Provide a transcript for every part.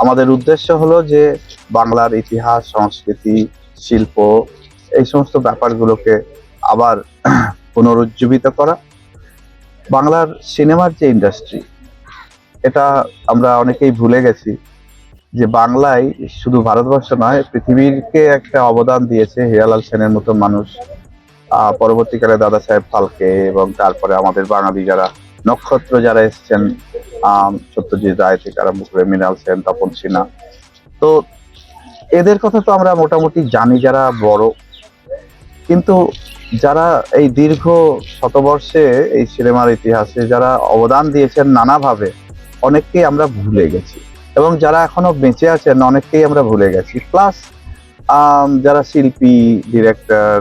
আমাদের উদ্দেশ্য হলো যে বাংলার ইতিহাস, সংস্কৃতি, শিল্প, এই সমস্ত ব্যাপারগুলোকে আবার পুনরুজ্জীবিত করা। বাংলার সিনেমার যে ইন্ডাস্ট্রি, এটা আমরা অনেকেই ভুলে গেছি যে বাংলায় শুধু ভারতবর্ষ নয় পৃথিবীরকে একটা অবদান দিয়েছে হিরালাল সেনের মতো মানুষ। পরবর্তীকালে দাদা সাহেব ফালকে এবং তারপরে আমাদের বাঙালি যারা নক্ষত্র যারা এসছেন সত্যজিৎ রায় থেকে আরম্ভ করে মৃণাল সেন, তপন সিনহা। তো এদের কথা তো আমরা মোটামুটি জানি যারা বড়। কিন্তু যারা এই দীর্ঘ শতবর্ষে এই সিনেমার ইতিহাসে যারা অবদান দিয়েছেন নানাভাবে, অনেককেই আমরা ভুলে গেছি। এবং যারা এখনও বেঁচে আছেন, অনেককেই আমরা ভুলে গেছি। প্লাস যারা শিল্পী, ডিরেক্টর,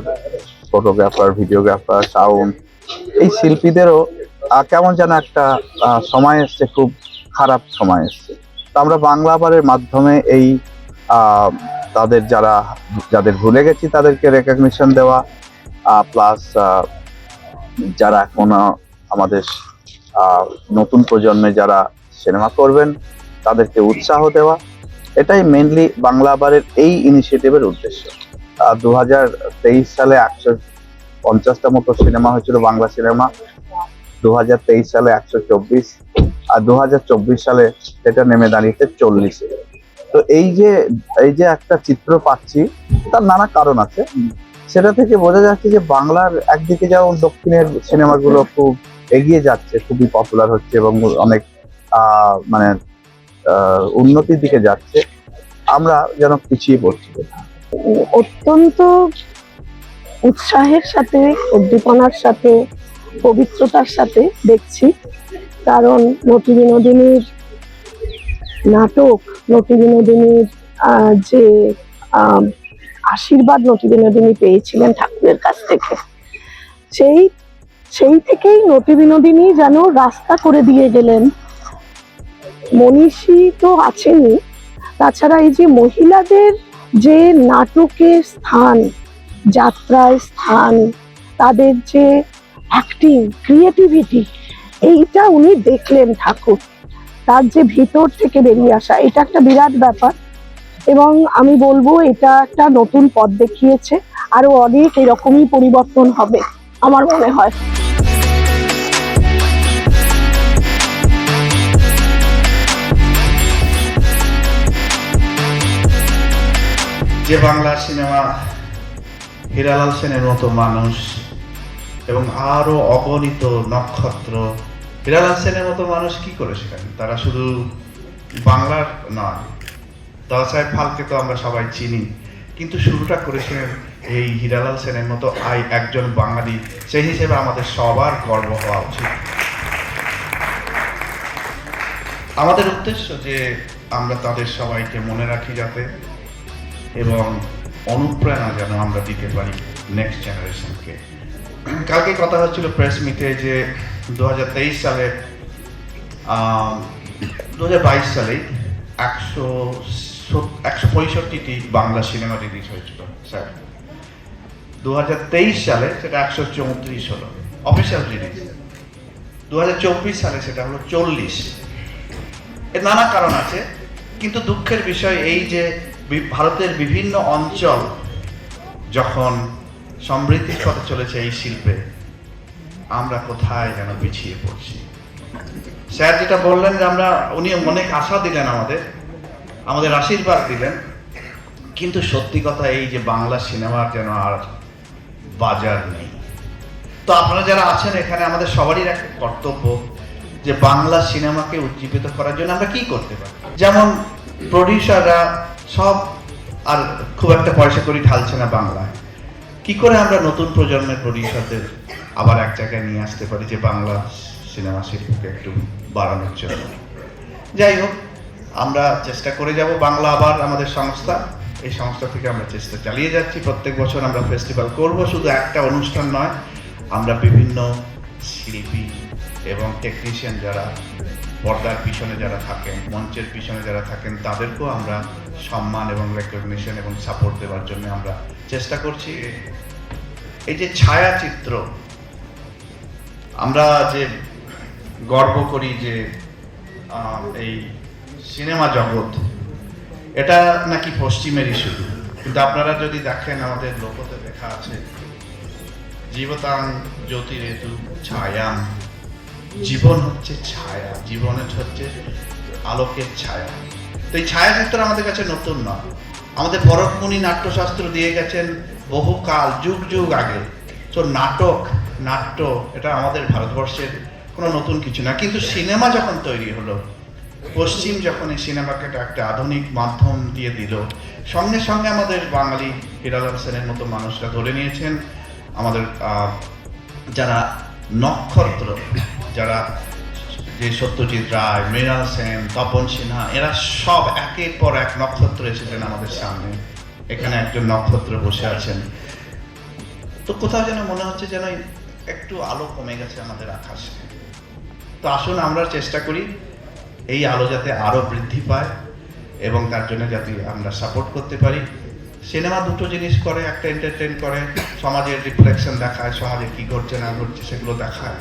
ফটোগ্রাফার, ভিডিওগ্রাফার, সাউন্ড, এই শিল্পীদেরও কেমন যেন একটা সময় এসছে, খুব খারাপ সময় এসছে। তো আমরা বাংলা আবারের মাধ্যমে এই তাদের যারা, যাদের ভুলে গেছি তাদেরকে রেকগনিশন দেওয়া প্লাস যারা এখনও আমাদের নতুন প্রজন্মে যারা সিনেমা করবেন, তাদেরকে উৎসাহ দেওয়া, এটাই মেনলি বাংলা আবারের এই ইনিশিয়েটিভের উদ্দেশ্য। দু হাজার তেইশ সালে একশো পঞ্চাশটা মতো সিনেমা হয়েছিল বাংলা সিনেমা দু হাজার তেইশ সালে একশো চব্বিশ আর দু হাজার চব্বিশ সালে সেটা নেমে দাঁড়িয়েছে চল্লিশে। তো এই যে এই যে একটা চিত্র পাচ্ছি, তার নানা কারণ আছে। সেটা থেকে বোঝা যাচ্ছে যে বাংলার একদিকে যেমন দক্ষিণের সিনেমাগুলো খুব এগিয়ে যাচ্ছে, খুবই পপুলার হচ্ছে এবং অনেক মানে উন্নতির দিকে যাচ্ছে, আমরা যেন পিছিয়ে পড়ছি। অত্যন্ত উৎসাহের সাথে, উদ্দীপনার সাথে পবিত্রতার সাথে দেখছি, কারণ নটি বিনোদিনীর নাটক নটি বিনোদিনীর যে আশীর্বাদ নটি বিনোদিনী পেয়েছিলেন ঠাকুরের কাছ থেকে। সেই সেই থেকেই নটি বিনোদিনী যেন রাস্তা করে দিয়ে গেলেন। মনীষী তো আছেনই। তাছাড়া এই যে মহিলাদের যে নাটকের স্থান যাত্রায় স্থান, তাদের যে অ্যাক্টিং ক্রিয়েটিভিটি এইটা উনি দেখলেন ঠাকুর। তার যে ভিতর থেকে বেরিয়ে আসা, এটা একটা বিরাট ব্যাপার। এবং আমি বলব, এটা একটা নতুন পথ দেখিয়েছে, আরও অনেক এরকমই পরিবর্তন হবে, আমার মনে হয়। যে বাংলা সিনেমা হিরালাল সেনের মতো মানুষ এবং আরও অগণিত নক্ষত্র। হিরালাল সেনের মতো মানুষ কি করে শেখান তারা শুধু বাংলার নয়। দাদা ফালকে তো আমরা সবাই চিনি। কিন্তু শুরুটা করেছিলেন এই হিরালাল সেনের মতো আই একজন বাঙালি। সেই হিসেবে আমাদের সবার গর্ব হওয়া উচিত। আমাদের উদ্দেশ্য যে আমরা তাদের সবাইকে মনে রাখি যাতে, এবং অনুপ্রেরণা যেন আমরা দিতে পারি নেক্সট জেনারেশনকে কালকে কথা হচ্ছিল প্রেস মিটে যে দু হাজার তেইশ সালে দু সালে একশো একশো পঁয়ষট্টিটি বাংলা সিনেমা রিলিজ হয়েছিল, স্যার। দু হাজার তেইশ সালে সেটা একশো চৌত্রিশ হলো অফিসিয়াল রিলিজ দু হাজার চব্বিশ সালে সেটা হলো চল্লিশ। এর নানা কারণ আছে, কিন্তু দুঃখের বিষয় এই যে ভারতের বিভিন্ন অঞ্চল যখন সমৃদ্ধির পথে চলেছে এই শিল্পে, আমরা কোথায় যেন পিছিয়ে পড়ছি? স্যার যেটা বললেন যে আমরা, উনি অনেক আশা দিলেন আমাদের আমাদের আশীর্বাদ দিলেন। কিন্তু সত্যি কথা এই যে বাংলা সিনেমার যেন আর বাজার নেই। তো আপনারা যারা আছেন এখানে, আমাদের সবারই একটা কর্তব্য যে বাংলা সিনেমাকে উজ্জীবিত করার জন্য আমরা কি করতে পারি? যেমন প্রডিউসাররা সব আর খুব একটা পয়সা করি ঢালছে না বাংলায়। কি করে আমরা নতুন প্রজন্মের প্রডিউসারদের আবার এক জায়গায় নিয়ে আসতে পারি যে বাংলা সিনেমা শিল্পকে একটু বাড়ানোর জন্য? যাই হোক, আমরা চেষ্টা করে যাব বাংলা আবার আমাদের সংস্থা। এই সংস্থা থেকে আমরা চেষ্টা চালিয়ে যাচ্ছি। প্রত্যেক বছর আমরা ফেস্টিভ্যাল করব, শুধু একটা অনুষ্ঠান নয়। আমরা বিভিন্ন শিল্পী এবং টেকনিশিয়ান যারা পর্দার পিছনে যারা থাকেন, মঞ্চের পিছনে যারা থাকেন, তাদেরকেও আমরা সম্মান এবং রেকগনিশন এবং সাপোর্ট দেওয়ার জন্য আমরা চেষ্টা করছি। এই যে ছায়াচিত্র, আমরা যে গর্ব করি যে এই সিনেমা জগৎ, এটা নাকি পশ্চিমেরই শুধু কিন্তু আপনারা যদি দেখেন, আমাদের লোকতে লেখা আছে জীবতাং জ্যোতিরেতু ছায়াম। জীবন হচ্ছে ছায়া জীবনের হচ্ছে আলোকের ছায়া। তো এই ছায়াচিত্র আমাদের কাছে নতুন নয়। আমাদের ভরতমুনি নাট্যশাস্ত্র দিয়ে গেছেন বহুকাল, যুগ যুগ আগে। তো নাটক, নাট্য, এটা আমাদের ভারতবর্ষের কোনো নতুন কিছু না। কিন্তু সিনেমা যখন তৈরি হলো, পশ্চিম যখন এই সিনেমাকে একটা- আধুনিক মাধ্যম দিয়ে দিল, সঙ্গে সঙ্গে আমাদের বাঙালি হিরালাল সেনের মতো মানুষরা ধরে নিয়েছেন। আমাদের যারা নক্ষত্র, যারা যে সত্যজিৎ রায়, মৃণাল সেন, তপন সিনহা, এরা সব একের পর এক নক্ষত্র এসেছেন আমাদের সামনে। এখানে একজন নক্ষত্র বসে আছেন। তো কোথাও যেন মনে হচ্ছে যেন একটু আলো কমে গেছে আমাদের আকাশে। তো আসুন আমরা চেষ্টা করি এই আলো যাতে আরও বৃদ্ধি পায় এবং তার জন্য যাতে আমরা সাপোর্ট করতে পারি। সিনেমা দুটো জিনিস করে, একটা এন্টারটেন করে, সমাজের রিফ্লেকশন দেখায়, সমাজে কি ঘটছে, না ঘটছে, সেগুলো দেখায়।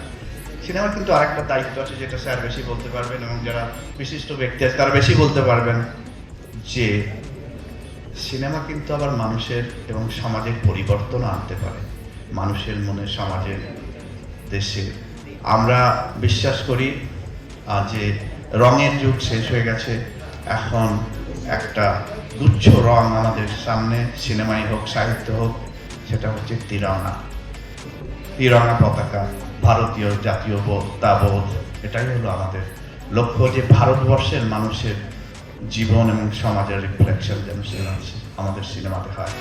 সিনেমার কিন্তু আরেকটা দায়িত্ব আছে, যেটা স্যার বেশি বলতে পারবেন এবং যারা বিশিষ্ট ব্যক্তি আছে, তারা বেশি বলতে পারবেন যে, সিনেমা কিন্তু আবার মানুষের এবং সমাজের পরিবর্তন আনতে পারে। মানুষের মনে সমাজের দেশে। আমরা বিশ্বাস করি যে রঙের যুগ শেষ হয়ে গেছে, এখন একটা গুচ্ছ রং আমাদের সামনে সিনেমাই হোক, সাহিত্য হোক, সেটা হচ্ছে তিরঙ্গা। তিরঙ্গা পতাকা, ভারতীয় জাতীয় বোধ, তা বোধ, এটাই হলো আমাদের লক্ষ্য যে ভারতবর্ষের মানুষের জীবন এবং সমাজের রিফ্লেকশন যেন আমাদের সিনেমাতে হয়।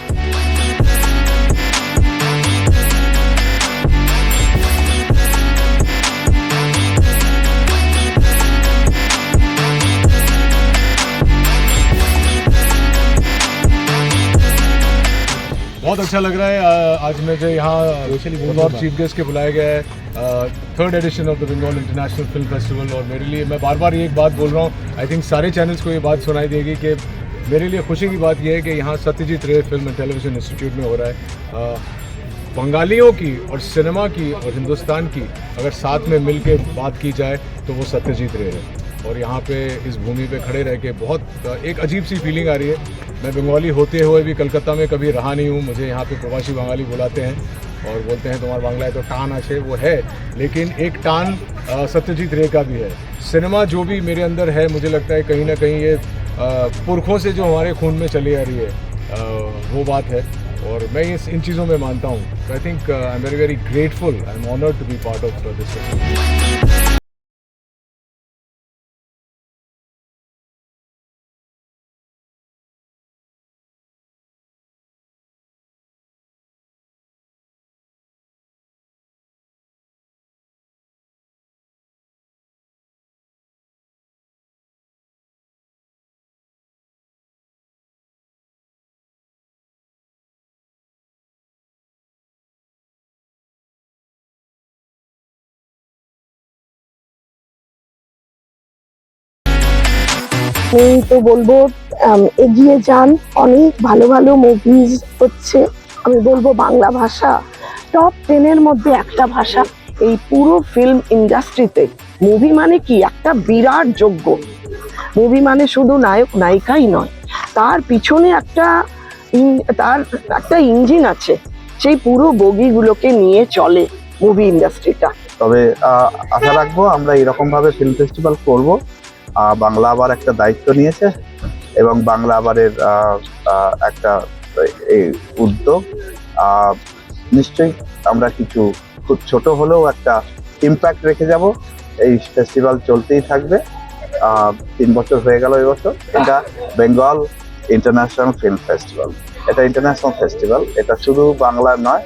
अच्छा लग रहा है आज मुझे यहाँ बंगौर चीफ गेस्ट के बुलाया गया है third edition of the Bengal international film festival और मेरे लिए मैं बार बार ये एक बात बोल रहा हूँ आई थिंक सारे चैनल्स को ये बात सुनाई देगी कि मेरे लिए खुशी की बात यह है कि यहाँ सत्यजीत रे फ़िल्म एंड टेलीविज़न इंस्टीट्यूट में हो रहा है। बंगालियों की और सिनेमा की और हिंदुस्तान की अगर साथ में मिल के बात की जाए तो वो सत्यजीत रे है। और यहाँ पे इस भूमि पे खड़े रह के बहुत एक अजीब सी फीलिंग आ रही है। मैं बंगाली होते हुए भी कलकत्ता में कभी रहा नहीं हूँ। मुझे यहाँ पे प्रवासी बंगाली बुलाते हैं और बोलते हैं, तुम्हारा बांग्ला है तो टान अच्छे वो है। लेकिन एक टान सत्यजीत रे का भी है। सिनेमा जो भी मेरे अंदर है, मुझे लगता है कहीं ना कहीं ये पुरखों से जो हमारे खून में चली आ रही है वो बात है। और मैं इस, इन चीज़ों में मानता हूँ। I think I am very very grateful I am honoured to be part of this আমি তো বলব এগিয়ে যান। অনেক ভালো ভালো মুভিজ হচ্ছে। আমি বলব বাংলা ভাষা টপ টেনের মধ্যে একটা ভাষা। এই পুরো ফিল্ম ইন্ডাস্ট্রিতে মুভি মানে কি? একটা বিরাট যোগ্য মুভি মানে শুধু নায়ক, নায়িকাই নয়। তার পিছনে একটা তার একটা ইঞ্জিন আছে। সেই পুরো বগিগুলোকে নিয়ে চলে মুভি ইন্ডাস্ট্রিটা তবে আশা রাখব আমরা এরকম ভাবে ফিল্ম ফেস্টিভ্যাল করব। বাংলা আবার একটা দায়িত্ব নিয়েছে এবং বাংলা আবারের একটা এই উদ্যোগ। নিশ্চয়ই আমরা কিছু খুব ছোট হলেও একটা ইম্প্যাক্ট রেখে যাব। এই ফেস্টিভ্যাল চলতেই থাকবে। তিন বছর হয়ে গেল এবছর। এটা বেঙ্গল ইন্টারন্যাশনাল ফিল্ম ফেস্টিভ্যাল এটা ইন্টারন্যাশনাল ফেস্টিভ্যাল এটা শুধু বাংলার নয়,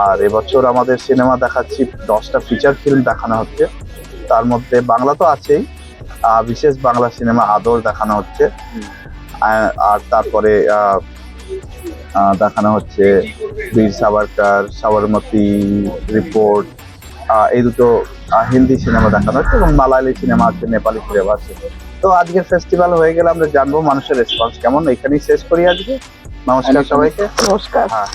আর এবছর আমাদের সিনেমা দেখাচ্ছি, দশটা ফিচার ফিল্ম দেখানো হচ্ছে। তার মধ্যে বাংলা তো আছেই। বিশেষ বাংলা সিনেমা আদর দেখানো হচ্ছে। আর তারপরে দেখানো হচ্ছে বীর সাভারকার সাবরমতি রিপোর্ট এই দুটো হিন্দি সিনেমা দেখানো হচ্ছে এবং মালায়ালি সিনেমা আছে নেপালি সিনেমা আছে। তো আজকের ফেস্টিভ্যাল হয়ে গেলে আমরা জানব মানুষের রেসপন্স কেমন। এখানেই শেষ করি আজকে। নমস্কার সবাইকে। নমস্কার। হ্যাঁ।